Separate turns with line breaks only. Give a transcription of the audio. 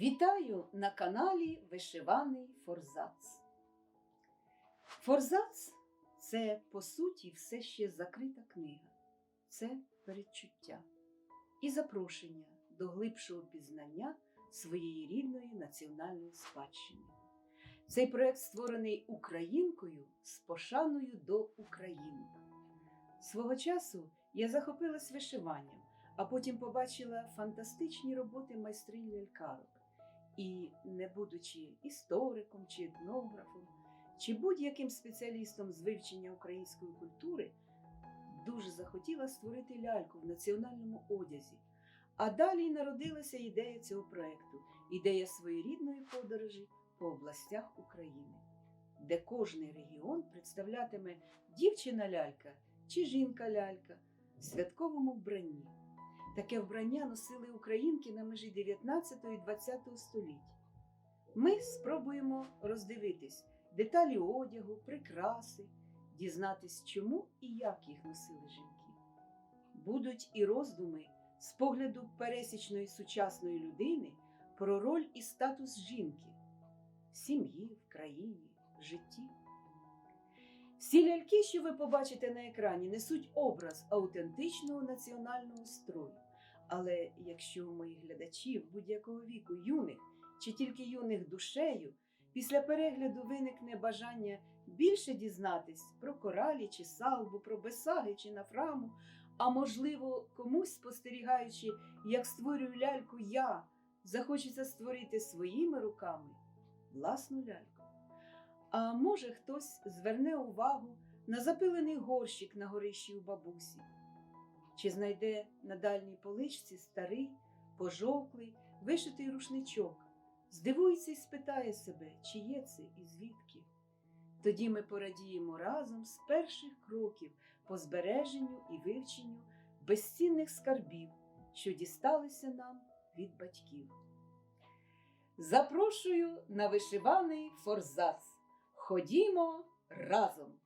Вітаю на каналі Вишиваний Форзац. Форзац це, по суті, все ще закрита книга, це передчуття і запрошення до глибшого пізнання своєї рідної національної спадщини. Цей проект створений українкою з пошаною до українок. Свого часу я захопилась вишиванням, а потім побачила фантастичні роботи майстринь лялькарок. І, не будучи істориком чи етнографом, чи будь-яким спеціалістом з вивчення української культури, дуже захотіла створити ляльку в національному одязі. А далі народилася ідея цього проекту, ідея своєрідної подорожі по областях України, де кожний регіон представлятиме дівчина-лялька чи жінка-лялька в святковому вбранні. Таке вбрання носили українки на межі 19 і 20 століть. Ми спробуємо роздивитись деталі одягу, прикраси, дізнатись, чому і як їх носили жінки. Будуть і роздуми з погляду пересічної сучасної людини про роль і статус жінки в сім'ї, в країні, в житті. Всі ляльки, що ви побачите на екрані, несуть образ аутентичного національного строю. Але якщо у моїх глядачів будь-якого віку юних чи тільки юних душею, після перегляду виникне бажання більше дізнатись про коралі чи салбу, про бесаги чи нафраму, а можливо, комусь спостерігаючи, як створюю ляльку я, захочеться створити своїми руками власну ляльку. А може, хтось зверне увагу на запилений горщик на горищі у бабусі, чи знайде на дальній поличці старий, пожовклий, вишитий рушничок, здивується і спитає себе, чи є це і звідки. Тоді ми порадіємо разом з перших кроків по збереженню і вивченню безцінних скарбів, що дісталися нам від батьків. Запрошую на вишиваний форзац. Ходімо разом!